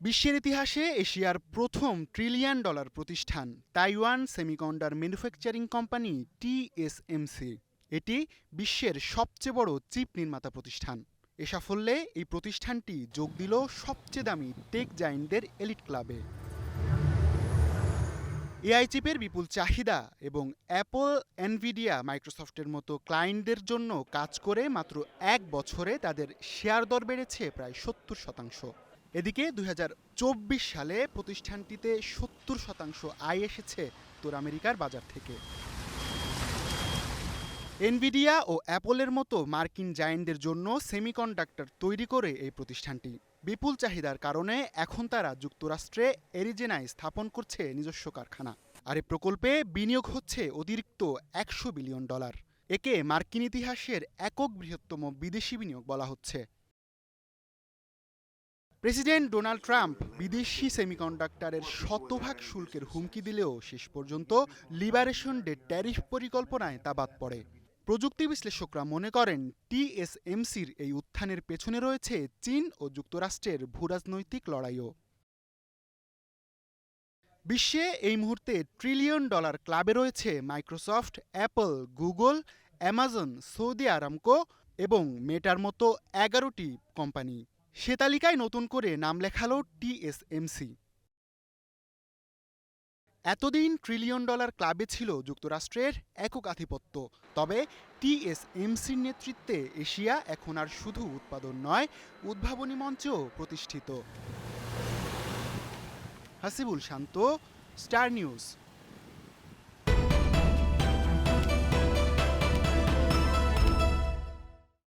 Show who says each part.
Speaker 1: বিশ্বের ইতিহাসে এশিয়ার প্রথম ট্রিলিয়ন ডলার প্রতিষ্ঠান Taiwan semiconductor manufacturing company TSMC এটি বিশ্বের সবচেয়ে বড় চিপ নির্মাতা প্রতিষ্ঠান। এ সাফল্যে এই প্রতিষ্ঠানটি যোগ দিল সবচেয়ে দামি টেক জাইন্টদের এলিট ক্লাবে। এআই চিপের বিপুল চাহিদা এবং অ্যাপল, এনভিডিয়া, মাইক্রোসফটের মতো ক্লায়েন্টদের জন্য কাজ করে মাত্র এক বছরে তাদের শেয়ার দর বেড়েছে প্রায় সত্তর শতাংশ। এদিকে দুই হাজার চব্বিশ সালে প্রতিষ্ঠানটিতে সত্তর শতাংশ আয় এসেছে উত্তর আমেরিকার বাজার থেকে। এনভিডিয়া ও অ্যাপলের মতো মার্কিন জায়েন্টদের জন্য সেমিকন্ডাক্টর তৈরি করে এই প্রতিষ্ঠানটি। বিপুল চাহিদার কারণে এখন তারা যুক্তরাষ্ট্রে এরিজেনায় স্থাপন করছে নিজস্ব কারখানা। আর এই প্রকল্পে বিনিয়োগ হচ্ছে অতিরিক্ত একশো বিলিয়ন ডলার। একে মার্কিন ইতিহাসের একক বৃহত্তম বিদেশি বিনিয়োগ বলা হচ্ছে। প্রেসিডেন্ট ডোনাল্ড ট্রাম্প বিদেশি সেমিকন্ডাক্টরের শতভাগ শুল্কের হুমকি দিলেও শেষ পর্যন্ত লিবারেশন ডে ট্যারিফ পরিকল্পনায় তা বাদ পড়ে। প্রযুক্তি বিশ্লেষকরা মনে করেন, টিএসএমসির এই উত্থানের পেছনে রয়েছে চীন ও যুক্তরাষ্ট্রের ভূরাজনৈতিক লড়াইও। বিশ্বে এই মুহূর্তে ট্রিলিয়ন ডলার ক্লাবে রয়েছে Microsoft, Apple, Google, Amazon, Saudi Aramco এবং মেটার মতো এগারোটি কোম্পানি। সে তালিকায় নতুন করে নাম লেখালো টিএসএমসি এতদিন ট্রিলিয়ন ডলার ক্লাবে ছিল যুক্তরাষ্ট্রের একক আধিপত্য, তবে টিএসএমসির নেতৃত্বে এশিয়া এখন আর শুধু উৎপাদন নয়, উদ্ভাবনী মঞ্চেও প্রতিষ্ঠিত। Hasibul Shanto, Star News.